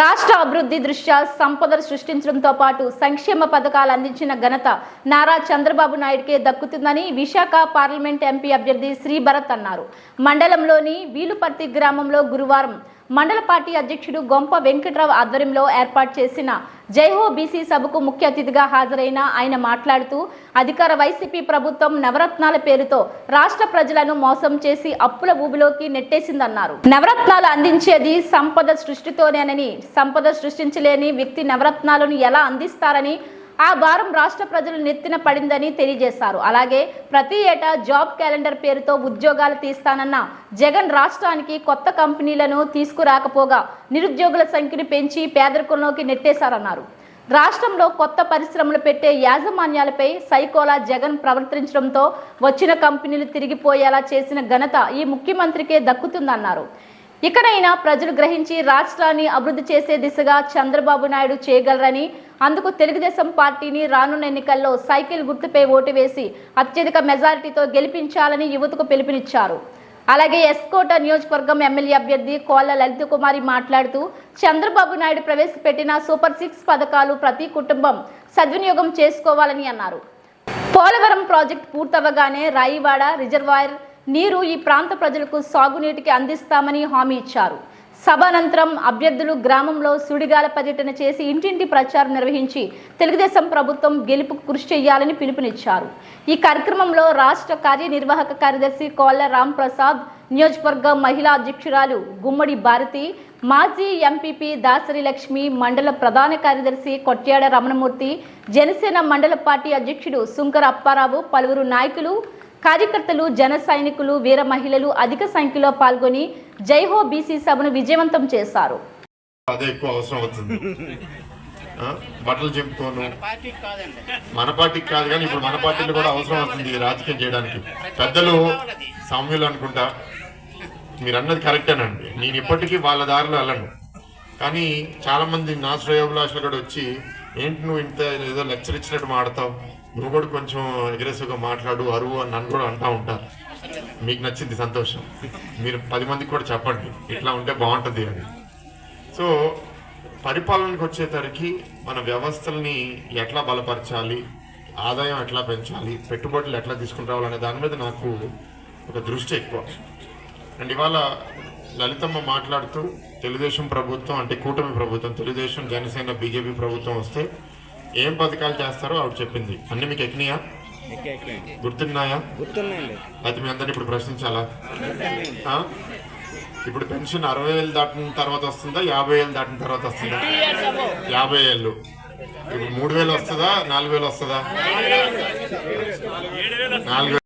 రాష్ట్ర అభివృద్ధి దృష్ట్యా సంపదలు సృష్టించడంతో పాటు సంక్షేమ పథకాలు అందించిన ఘనత నారా చంద్రబాబు నాయుడుకే దక్కుతుందని విశాఖ పార్లమెంట్ ఎంపీ అభ్యర్థి శ్రీభరత్ అన్నారు. మండలంలోని వీలుపర్తి గ్రామంలో గురువారం మండల పార్టీ అధ్యక్షుడు గొంప వెంకట్రావు ఆధ్వర్యంలో ఏర్పాటు చేసిన జైహో బీసీ సభకు ముఖ్య అతిథిగా హాజరైన ఆయన మాట్లాడుతూ అధికార వైసీపీ ప్రభుత్వం నవరత్నాల పేరుతో రాష్ట్ర ప్రజలను మోసం చేసి అప్పుల ఊబిలోకి నెట్టేసిందన్నారు. నవరత్నాలు అందించేది సంపద సృష్టితోనేనని సంపద సృష్టించలేని వ్యక్తి నవరత్నాలను ఎలా అందిస్తారని ఆ భారం రాష్ట్ర ప్రజలు నెత్తిన పడిందని తెలియజేశారు. అలాగే ప్రతి ఏటా జాబ్ క్యాలెండర్ పేరుతో ఉద్యోగాలు తీస్తానన్న జగన్ రాష్ట్రానికి కొత్త కంపెనీలను తీసుకురాకపోగా నిరుద్యోగుల సంఖ్యను పెంచి పేదరికంలోకి నెట్టేశారన్నారు. రాష్ట్రంలో కొత్త పరిశ్రమలు పెట్టే యాజమాన్యాలపై సైకోలా జగన్ ప్రవర్తించడంతో వచ్చిన కంపెనీలు తిరిగిపోయేలా చేసిన ఘనత ఈ ముఖ్యమంత్రికే దక్కుతుందన్నారు. ఇకనైనా ప్రజలు గ్రహించి రాష్ట్రాన్ని అభివృద్ధి చేసే దిశగా చంద్రబాబు నాయుడు చేయగలరని అందుకు తెలుగుదేశం పార్టీని రానున్న ఎన్నికల్లో సైకిల్ గుర్తుపై ఓటు వేసి అత్యధిక మెజారిటీతో గెలిపించాలని యువతకు పిలుపునిచ్చారు. అలాగే ఎస్కోట నియోజకవర్గం ఎమ్మెల్యే అభ్యర్థి కోళ్ళ లలిత కుమారి మాట్లాడుతూ చంద్రబాబు నాయుడు ప్రవేశపెట్టిన సూపర్ సిక్స్ పథకాలు ప్రతి కుటుంబం సద్వినియోగం చేసుకోవాలని అన్నారు. పోలవరం ప్రాజెక్టు పూర్తవగానే రాయివాడ రిజర్వాయర్ నీరు ఈ ప్రాంత ప్రజలకు సాగునీటికి అందిస్తామని హామీ ఇచ్చారు. సభ అనంతరం అభ్యర్థులు గ్రామంలో సుడిగాల పర్యటన చేసి ఇంటింటి ప్రచారం నిర్వహించి తెలుగుదేశం ప్రభుత్వం గెలుపుకు కృషి చేయాలని పిలుపునిచ్చారు. ఈ కార్యక్రమంలో రాష్ట్ర కార్యనిర్వాహక కార్యదర్శి కోళ్ళ రామ్ ప్రసాద్ నియోజకవర్గ మహిళా అధ్యక్షురాలు గుమ్మడి భారతి మాజీ ఎంపీపీ దాసరి లక్ష్మి మండల ప్రధాన కార్యదర్శి కొట్యాడ రమణమూర్తి జనసేన మండల పార్టీ అధ్యక్షుడు శుంకర అప్పారావు పలువురు నాయకులు కార్యకర్తలు జన సైనికులు వీర మహిళలు అధిక సంఖ్యలో పాల్గొని జైహో బీసీ సభను విజయవంతం చేశారు. అదే ఎక్కువ అవసరం అవుతుంది. ఆ, బట్టలు చెప్పుకోను. మన పార్టీకి కాదు కానీ ఇప్పుడు మన పార్టీలో కూడా అవసరం అవుతుంది ఈ రాజకీయం చేయడానికి. పెద్దలు సామ్యులు అనుకుంటా. మీరు అన్నది కరెక్టేనండి. నేను ఇప్పటికీ వాళ్ళ దారిలో వెళ్ళను. కానీ చాలా మంది నా శ్రేయోభిలాషులు కూడా వచ్చి ఏంటి నువ్వు ఇంత ఏదో లెక్చర్ ఇచ్చినట్టు మాడతావు? నువ్వు కూడా కొంచెం అగ్రెసివ్గా మాట్లాడు అరువు అని నన్ను కూడా అంటూ ఉంటారు. మీకు నచ్చింది సంతోషం. మీరు పది మందికి కూడా చెప్పండి. ఇట్లా ఉంటే బాగుంటుంది అని. సో పరిపాలనకు వచ్చేసరికి మన వ్యవస్థల్ని ఎట్లా బలపరచాలి ఆదాయం ఎట్లా పెంచాలి పెట్టుబడులు ఎట్లా తీసుకుని రావాలనే దాని మీద నాకు ఒక దృష్టి ఎక్కువ. అండ్ ఇవాళ లలితమ్మ మాట్లాడుతూ తెలుగుదేశం ప్రభుత్వం అంటే కూటమి ప్రభుత్వం తెలుగుదేశం జనసేన బీజేపీ ప్రభుత్వం వస్తే ఏం పథకాలు చేస్తారో ఆవిడ చెప్పింది. అన్ని మీకు ఎక్కినాయా? గుర్తున్నాయా? అయితే మీ అందరిని ఇప్పుడు ప్రశ్నించాలా? ఇప్పుడు పెన్షన్ అరవై ఏళ్ళు దాటిన తర్వాత వస్తుందా? యాభై ఏళ్ళు దాటిన తర్వాత వస్తుందా? యాభై ఏళ్ళు ఇప్పుడు మూడు వేలు వస్తుందా? నాలుగు వేలు వస్తుందా. నాలుగు